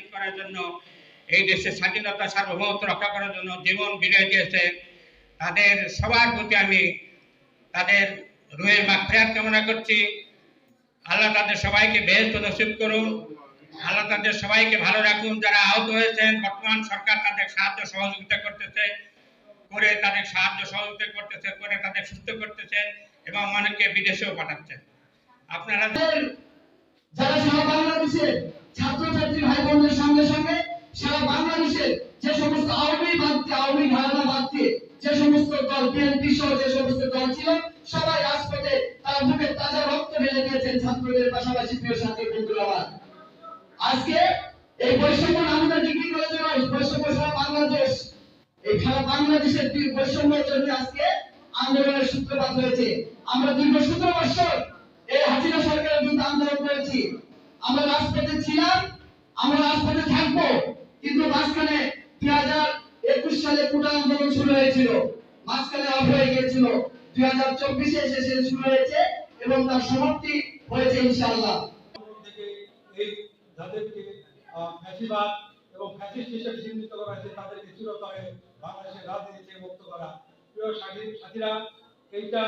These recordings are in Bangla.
সাধিত করার জন্য, এই দেশের স্বাধীনতা সার্বভৌমত্ব রক্ষা করার জন্য জীবন বিলিয়ে দিয়েছে। তাদের সবার প্রতি আমি তাদের রুহের মাগফিরাত কামনা করছি। আল্লাহ তাদের সবাইকে বেহেস্ত নসিব করুন। আল্লাহ তাদের সবাইকে ভালো রাখুন। যারা আহত হয়েছেন, বর্তমান সরকার তাদের সাহায্য সহযোগিতা করতেছে, করে তাদের সাহায্য সহযোগিতা করতেছে, করে তাদের সুস্থ করতেছে এবং অনেককে বিদেশেও পাঠাচ্ছেন আপনারা যারা ছাত্রছাত্রী বাংলাদেশে যে সমস্ত আওয়ামী বাদ আওয়ামী ধারণা বাদ যে সমস্ত দল বিএনপি সহ যে সমস্ত দল ছিল, সবাই রাজপথে তারা বুকে তাজা রক্ত ঢেলে দিয়েছেন ছাত্রদের পাশাপাশি প্রিয় সাথী বন্ধুরা আজকে এই বৈষম্য আমাদের ডিগ্রি কলেজে বৈষম্য সারা বাংলাদেশ। এই সারা বাংলাদেশের বৈষম্যের জন্য আজকে আন্দোলনের সূত্রপাত হয়েছে। আমরা দীর্ঘ সতেরো বছর এই হাসিনা সরকারের বিরুদ্ধে আন্দোলন করেছি। আমরা রাজপথে ছিলাম, আমরা রাজপথে থাকব। কিন্তু মাঝখানে দুই হাজার একুশ সালে কোটা আন্দোলন শুরু হয়েছিল। মাঝখানে অফ হয়ে গিয়েছিল। দুই হাজার চব্বিশে এসে শুরু হয়েছে এবং তার সমাপ্তি হয়েছে ইনশাআল্লাহ। এইটা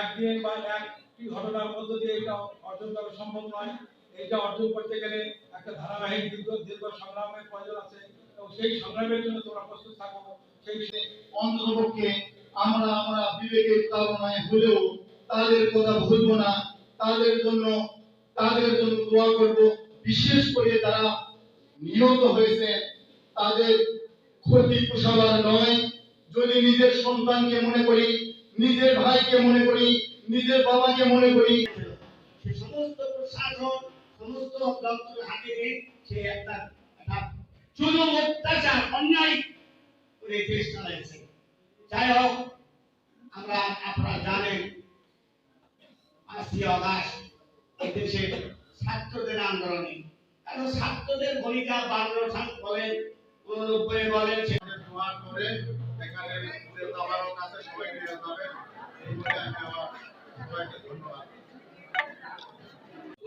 একদিন বা একটি ঘটনার মধ্য দিয়ে এটা অর্জন করা সম্ভব নয়। এইটা অর্জন করতে গেলে একটা ধারাবাহিক দীর্ঘ দীর্ঘ সংগ্রামের প্রয়োজন আছে, এবং সেই সংগ্রামের জন্য তোমরা প্রস্তুত থাকো। সেই অন্ততপক্ষে আমরা আমরা বিবেকের তাড়নায় হলেও তাদের কথা ভুলবো না। তাদের জন্য তাদের জন্য দোয়া করব। বিশেষ করে যারা নিহত হয়েছে, তাদের ক্ষতি পোষাবার নয়। যদি নিজের সন্তানকে মনে করি, নিজের ভাইকে মনে করি, নিজের বাবাকে মনে করি সমস্ত প্রশাসন সমস্ত দপ্তর হাতে নিয়ে সে একটা জুলুম অত্যাচার, অন্যায় করে দেশ চালাইছে। যাই হোক, আমরা আপনারা জানেন পাঁচই অগাস্ট এদেশের ছাত্রদের আন্দোলনে। কারণ ছাত্রদের ভূমিকা বান্ন বলেন, উননব্বই বলেন দোয়া করে এখানে সবাই নিয়ে ধন্যবাদ।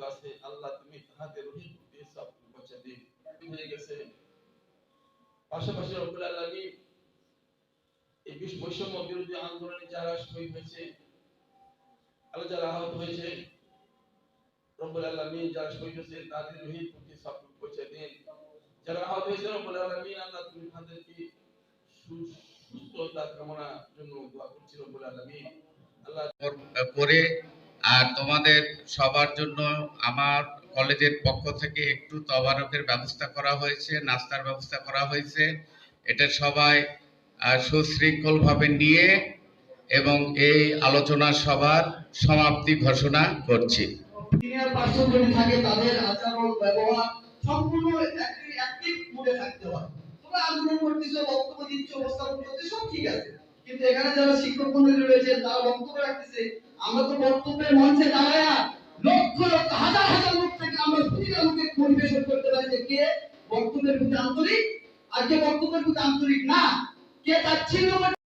জীবিত আছে আল্লাহ তুমি তাহাদের রহিত দিয়ে সব বাঁচা দিন। হয়ে গেছে? পাশাপাশি রব্বুল আলামিন এই বিশ বৈষম্য বিরোধী আন্দোলনে যারা শহীদ হয়েছে আল্লাহ যারা আহত হয়েছে, রব্বুল আলামিন যারা শহীদ হয়েছে, তাদের রহিত প্রতি সব পৌঁছে দিন। যারা আহত হয়েছে, রব্বুল আলামিন, আল্লাহ তুমি তাদেরকে সুস্থতা কামনার জন্য দোয়া করছি রব্বুল আলামিন। আল্লাহ করে আর তোমাদের সবার জন্য আমার কলেজের পক্ষ থেকে একটু তবারকের ব্যবস্থা করা হয়েছে, নাস্তার ব্যবস্থা করা হয়েছে। এটা সবাই সুশৃঙ্খলভাবে নিয়ে এবং এই আলোচনা সভার সমাপ্তি ঘোষণা করছি। কিন্তু এখানে যারা শিক্ষক মন্ডলী রয়েছে তারা বক্তব্য রাখতেছে আমরা তো বক্তব্যের মঞ্চে দাঁড়ায়া লক্ষ লক্ষ হাজার হাজার লোক থেকে আমরা প্রতিটা লোককে পরিবেশন করতে পারি যে কে বক্তব্যের প্রতি আন্তরিক আর কে বক্তব্যের প্রতি আন্তরিক না, কে তাচ্ছিল্য